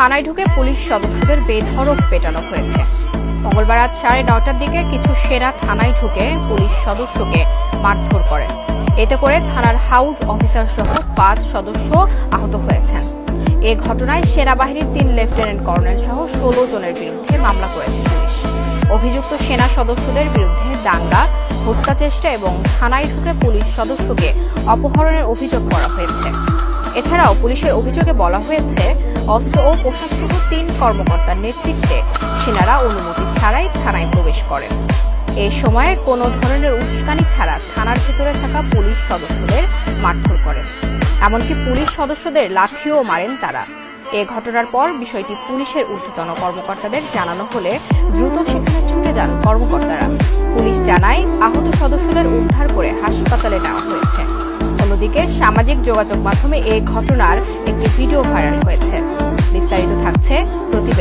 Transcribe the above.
থানায় ঢুকে পুলিশ সদস্যদের বেধড়ক পেটানো হয়েছে। মঙ্গলবার রাত সাড়ে নটার দিকে কিছু সেনা থানায় ঢুকে পুলিশ সদস্যকে মারধর করেন। এতে করে থানার হাউস অফিসার সহ পাঁচ সদস্য আহত হয়েছেন। এ ঘটনায় সেনাবাহিনীর তিন লেফটেন্যান্ট কর্নেল সহ ষোলো জনের বিরুদ্ধে মামলা করেছে পুলিশ। অভিযুক্ত সেনা সদস্যদের বিরুদ্ধে দাঙ্গা, হত্যা চেষ্টা এবং থানায় ঢুকে পুলিশ সদস্যকে অপহরণের অভিযোগ করা হয়েছে। এছাড়াও পুলিশের অভিযোগে বলা হয়েছে অস্ত্র ও পোশাক সহ তিন কর্মকর্তার নেতৃত্বে সেনারা অনুমতি ছাড়াই থানায় প্রবেশ করেন। এই সময়ে কোনো ধরনের উস্কানি ছাড়া থানার ভেতরে থাকা পুলিশ সদস্যদের মারধর করেন। এমনকি পুলিশ সদস্যদের লাঠিও মারেন তারা। এ ঘটনার পর বিষয়টি পুলিশের ঊর্ধ্বতন কর্মকর্তাদের জানানো হলে দ্রুত সেখানে ছুটে যান কর্মকর্তারা। পুলিশ জানায়, আহত সদস্যদের উদ্ধার করে হাসপাতালে নেওয়া হয়েছে। অন্যদিকে সামাজিক যোগাযোগ মাধ্যমে এই ঘটনার একটি ভিডিও ভাইরাল হয়েছে। Tibetón.